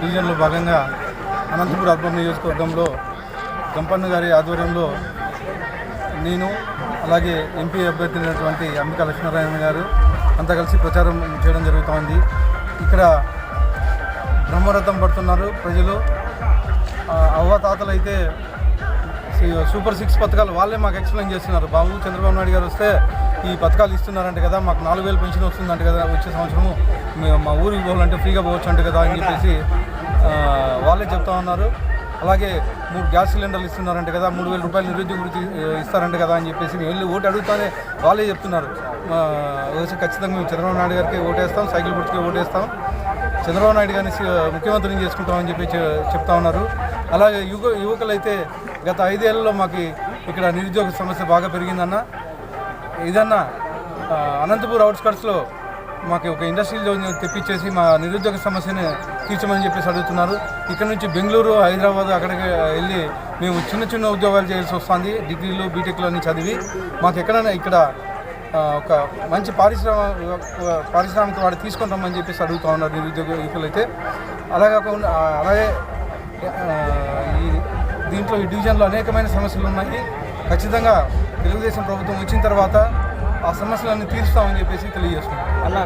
భాగంగా అనంతపురం అర్బన్ నియోజకవర్గంలో గంపన్న గారి ఆధ్వర్యంలో నేను అలాగే ఎంపీ అభ్యర్థి అయినటువంటి అంబికా లక్ష్మీనారాయణ గారు అంతా కలిసి ప్రచారం చేయడం జరుగుతోంది. ఇక్కడ బ్రహ్మరథం పడుతున్నారు ప్రజలు. అవ్వతాతలు అయితే సూపర్ సిక్స్ పథకాలు వాళ్ళే మాకు ఎక్స్ప్లెయిన్ చేస్తున్నారు. బాబు చంద్రబాబు నాయుడు గారు వస్తే ఈ పథకాలు ఇస్తున్నారంట కదా మాకు నాలుగు వేలు పెన్షన్ వస్తుందంట కదా వచ్చే సంవత్సరము. మేము మా ఊరికి పోవాలంటే ఫ్రీగా పోవచ్చు అంట కదా అని చెప్పేసి వాళ్ళే చెప్తా ఉన్నారు. అలాగే మూడు గ్యాస్ సిలిండర్లు ఇస్తున్నారంట కదా మూడు వేల రూపాయలు నిరుద్యోగి ఇస్తారంట కదా అని చెప్పేసి మేము వెళ్ళి ఓటు అడుగుతానే వాళ్ళే చెప్తున్నారు. ఖచ్చితంగా మేము చంద్రబాబు నాయుడు గారికి ఓటేస్తాం సైకిల్ గుర్తుకి ఓటేస్తాం. చంద్రబాబు నాయుడు గారిని ముఖ్యమంత్రిని చేసుకుంటామని చెప్పి చెప్తా ఉన్నారు. అలాగే యువ యువకులైతే గత ఐదేళ్ళలో మాకు ఇక్కడ నిరుద్యోగ సమస్య బాగా పెరిగిందన్న. ఇదన్నా అనంతపూర్ అవుట్స్కట్స్లో మాకు ఒక ఇండస్ట్రియల్ జోన్ తెప్పించేసి మా నిరుద్యోగ సమస్యని తీర్చమని చెప్పేసి అడుగుతున్నారు. ఇక్కడ నుంచి బెంగళూరు హైదరాబాద్ అక్కడికి వెళ్ళి మేము చిన్న చిన్న ఉద్యోగాలు చేయాల్సి వస్తుంది. డిగ్రీలు బీటెక్లు చదివి మాకు ఎక్కడైనా ఇక్కడ ఒక మంచి పారిశ్రామిక పారిశ్రామిక వాడు తీసుకొని రమ్మని చెప్పేసి అడుగుతూ ఉన్నారు నిరుద్యోగ యువకులైతే. అలాగే కాకుండా అలాగే ఈ దీంట్లో ఈ డివిజన్లో అనేకమైన సమస్యలు ఉన్నాయి. ఖచ్చితంగా తెలుగుదేశం ప్రభుత్వం వచ్చిన తర్వాత ఆ సమస్యలన్నీ తీరుస్తామని చెప్పేసి తెలియజేస్తున్నాం. అలా